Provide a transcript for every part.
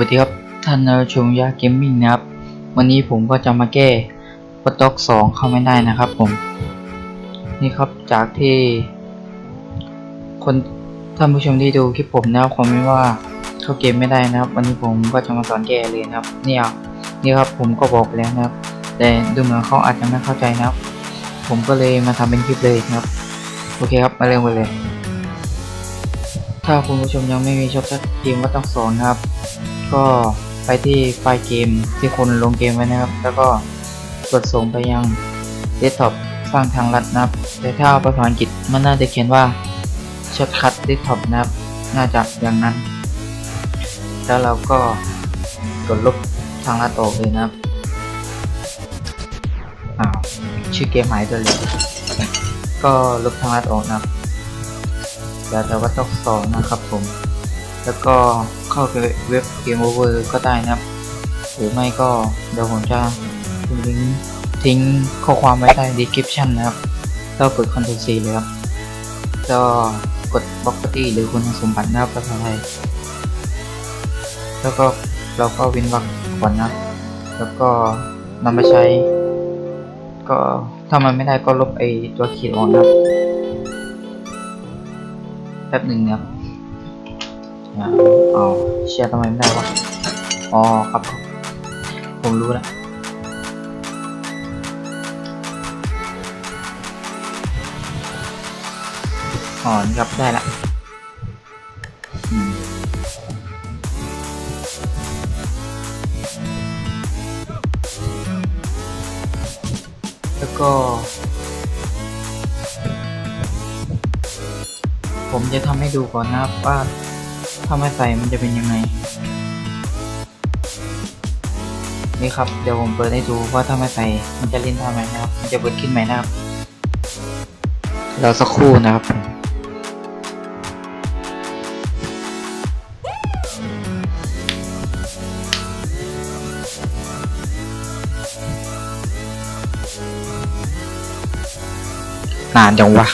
วัสดีครับ ท่านผู้ชมยาเกมมิ่งนะครับ วันนี้ผมก็จะมาแก้ปต็อกสองเข้าไม่ได้นะครับผม นี่ครับจากที่ คนท่านผู้ชมที่ดูคลิปผมนะครับคอมเมนต์ว่าเข้าเกมไม่ได้นะครับ วันนี้ผมก็จะมาสอนแก้เลยนะครับนี่อะนี่ครับผมก็บอกแล้วนะครับ แต่ดูเหมือนเขาอาจจะไม่เข้าใจนะครับ ผมก็เลยมาทำเป็นคลิปเลยนะครับ โอเคครับมาเริ่มกันเลย ถ้าคุณผู้ชมยังไม่มีชอบสักเกมก็ต้องสอนนะครับ ก็ไปที่ไฟล์เกมที่คุณลงเกมไว้นะครับ แล้วก็กดส่งไปยังเดสก์ท็อปสร้างทางลัดนะครับ แต่ถ้าภาษาอังกฤษมันน่าจะเขียนว่าช็อตคัทเดสก์ท็อปนะครับ น่าจะอย่างนั้น แล้วเราก็กดลบทางลัดออกเลยนะครับอ้าวชื่อเกมหายตัวเลยก็ลบทางลัดออกนะครับแล้วแต่ว่าต้องสอนนะครับผม แล้วก็ เข้าไปเว็บ Game Over ก็ได้นะครับ หรือไม่ก็เดี๋ยวผมจะทิ้งลิงก์ทิ้งข้อความไว้ใต้ description นะครับแล้วกด Ctrl C เลยครับแล้วกด property หรือคุณสมบัตินะครับภาษาไทย แล้วก็เราก็วินวรรคก่อนนะ แล้วก็นำมาใช้ ก็ถ้ามันไม่ได้ก็ลบไอตัวขีดออกนะครับแป๊บหนึ่งนะครับ เอาเชียร์ทำไมไม่ได้วะ อ๋อครับ ผมรู้แล้วอ๋อนี่ครับได้ละแล้วก็ ผมจะทำให้ดูก่อนนะครับว่าาไม่ใส่มันจะเป็นยังไง นี่ครับ เดี๋ยวผมเปิดให้ดูว่าถ้าไม่ใส่มันจะเล่นทำไมนะครับ มันจะเปิดขึ้นไหมนะครับเราสักครู่นะครับนานจังวะ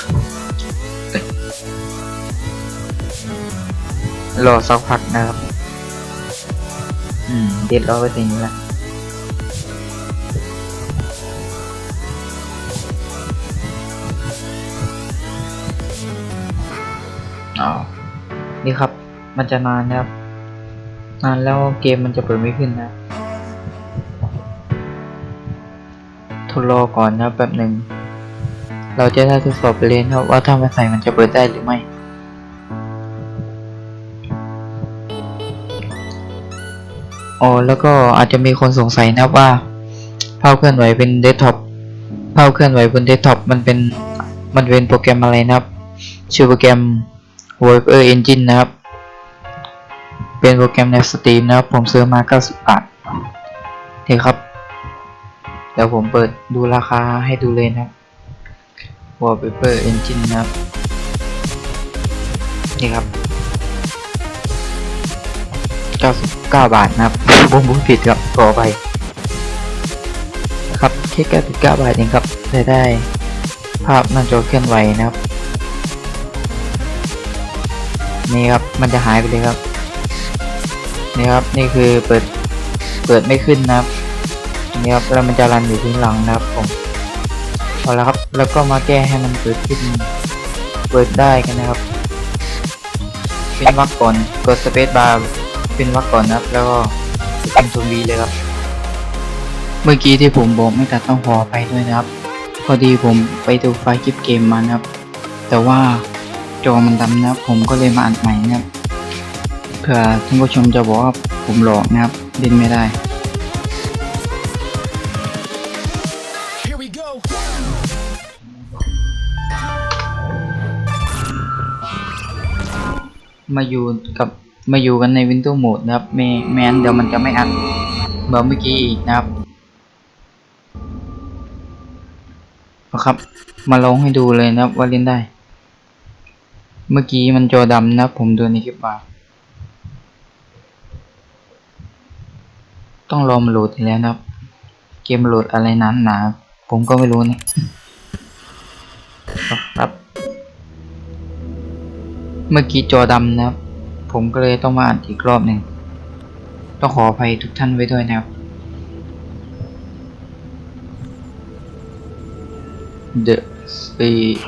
รอสักพักนะครับ อืมเด็ดร้อยเปอร์เซ็นต์แล้วอ๋อนี่ครับ มันจะนานนะครับ นานแล้วเกมมันจะเปิดไม่ขึ้นนะทดรอก่อนนะแป๊บหนึ่ง เราจะได้ทดสอบไปเลยนะครับว่าถ้ามาใส่มันจะเปิดได้หรือไม่ อ๋อแล้วก็อาจจะมีคนสงสัยนะว่าภาพเคลื่อนไหวเป็นเดสก์ท็อปภาพเคลื่อนไหวบนเดสก์ท็อปมันเป็นมันเป็นโปรแกรมอะไรนะครับ ชื่อโปรแกรม Worker Engine นะครับ เป็นโปรแกรมในสตรีมนะครับ ผมซื้อมา 90 บาทนี่ครับ เดี๋ยวผมเปิดดูราคาให้ดูเลยนะครับ Wallpaper Engine นะครับ นี่ครับ 99 บาทนะครับผมพูดผิดครับขอไปครับแค่99 บาทเองครับได้ได้ ภาพหน้าจอเคลื่อนไหวนะครับ นี่ครับมันจะหายไปเลยครับ นี่ครับนี่คือเปิดเปิดไม่ขึ้นนะครับนี่ครับแล้วมันจะรันอยู่ที่หลังนะครับผมเอาละครับแล้วก็มาแก้ให้มันเปิดขึ้นเปิดได้กันนะครับเป็นวรรคก่อนกดสเปซบาร์ เป็นวรรคก่อนนะครับ แล้วก็เป็นตัววีเลยครับ เมื่อกี้ที่ผมบอกไม่ตัดต้องขอไปด้วยนะครับ พอดีผมไปดูไฟล์คลิปเกมมานะครับ แต่ว่าจอมันดำนะครับ ผมก็เลยมาอัดใหม่นะครับเผื่อท่านผู้ชมจะบอกว่าผมหลอกนะครับเล่นไม่ได้มาอยู่กับ มาอยู่กันใน Windows Mode นะครับไม่แม้นเดี๋ยวมันจะไม่อัดเหมือนเมื่อกี้อีกนะครับนะครับ มาลองให้ดูเลยนะครับว่าเล่นได้ เมื่อกี้มันจอดำนะครับผมดูในคลิปมาต้องรอมาโหลดอีกแล้วนะครับ เกมโหลดอะไรนั้นหนาผมก็ไม่รู้นี่ครับ เมื่อกี้จอดำนะครับ ผมก็เลยต้องมาอ่านอีกรอบหนึ่ง ต้องขออภัยทุกท่านไว้ด้วยนะครับ The speed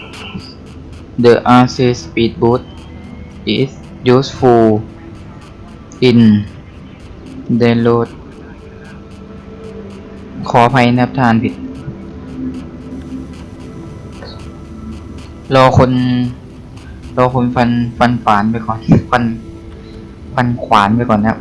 The RC speedboat is useful in the road ขออภัยนะครับทานผิด รอคนรอคนฟันฟันฝานไปก่อนฟัน ฟันขวานไปก่อนนะครับ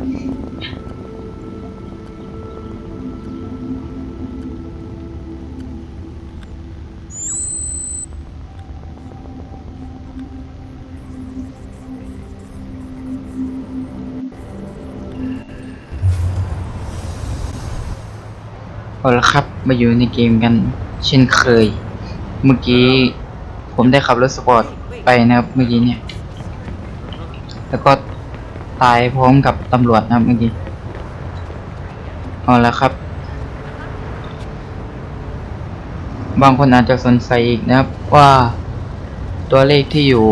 เอาละครับ มาอยู่ในเกมกันเช่นเคย เมื่อกี้ผมได้ขับรถสปอร์ตไปนะครับเมื่อกี้เนี่ย แล้วก็ ตายพร้อมกับตำรวจนะครับเมื่อกี้เอาละครับ บางคนอาจจะสงสัยอีกนะครับว่าตัวเลขที่อยู่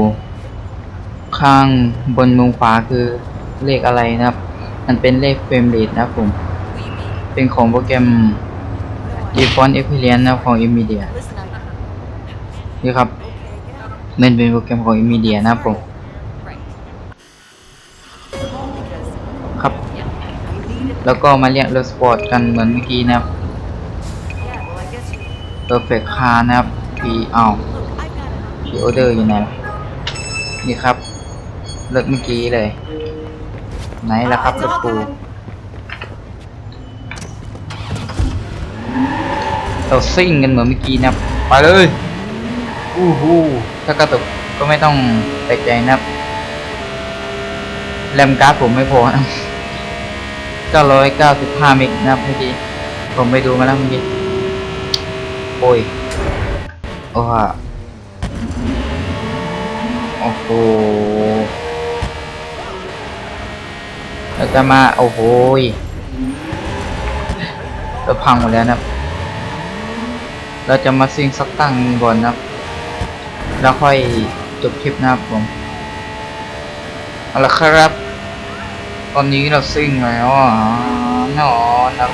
ข้างบนมุมขวาคือเลขอะไรนะครับ มันเป็นเลขเฟรมเรทนะครับผม เป็นของโปรแกรม Default Experience นะครับของ Nvidia นี่ครับมันเป็นโปรแกรมของ Nvidia นะครับผม แล้วก็มาเรียกรถสปอร์ตกันเหมือนเมื่อกี้นะครับ Perfect Car นะครับ P เอา P Order อยู่ไหนล่ะนี่ครับรถเมื่อกี้เลย ไหนล่ะครับรถปูเราซิ่งกันเหมือนเมื่อกี้นะครับไปเลยอู้หูถ้ากระตุกก็ไม่ต้องแปลกใจนะครับแรมการ์ดผมไม่พอนะ 995 เมกนะครับเมื่อกี้ ผมไปดูมาแล้วเมื่อกี้ โอ้ย โอ้ฮะโอ้โหแล้วจะมา โอ้โหยจะพังหมดแล้วนะครับ เราจะมาซิงสักตั้งหนึ่งก่อนนะครับ แล้วค่อยจบคลิปนะครับผม เอาละครับ ตอนนี้เราซิ่งแล้วอะนอนนะครับ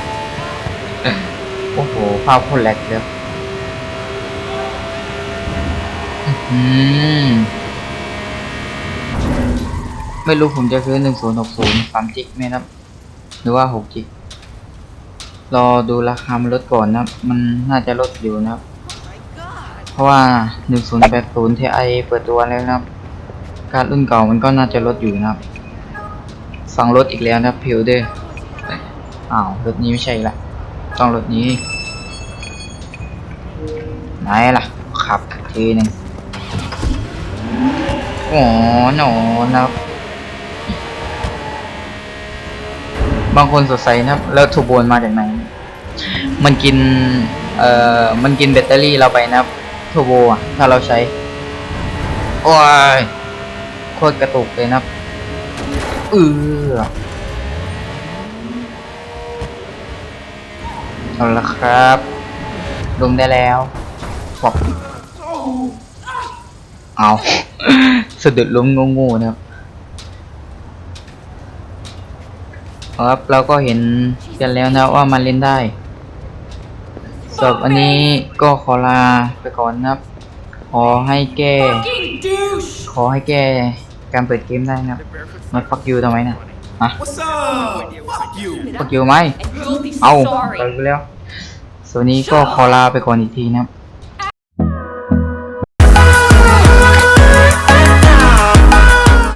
โอ้โหภาพโคตรแหลกเลยอืมไม่รู้ผมจะซื้อหนึ่งศูนย์หกศูนย์สามจิกไหมครับ หรือว่าหกจิกรอดูราคามันลดก่อนนะ มันน่าจะลดอยู่นะครับ เพราะว่า1080 Ti เปิดตัวแล้วนะครับ การรุ่นเก่ามันก็น่าจะลดอยู่นะครับ สั่งรถอีกแล้วนะพิวเดอร์อ้าวรถนี้ไม่ใช่ละต้องรถนี้ไหนล่ะขับทีหนึ่งอ๋อหนอนะครับบางคนสงสัยนะครับ แล้วทูโบนมาจากไหน มันกิน เอ่อ มันกินแบตเตอรี่เราไปนะครับทูโบอะ ถ้าเราใช้ โอ้ย โคตรกระตุกเลยนะครับ เออเอาละครับ ลงได้แล้วบอกเอาสะดุดล้มงูๆนะครับเอาครับเราก็เห็นกันแล้วนะว่ามันเล่นได้สำหรับอันนี้ก็ขอลาไปก่อนนะครับ ขอให้แก้ ขอให้แก้ การเปิดเกมได้นะครับมันฟักยูทำไมนะฮะ What's up? Fuck you. ฟักยูไหม and you'll be เอา sorry. ไปแล้วส่วนนี้ก็ขอลาไปก่อนอีกทีนะครับ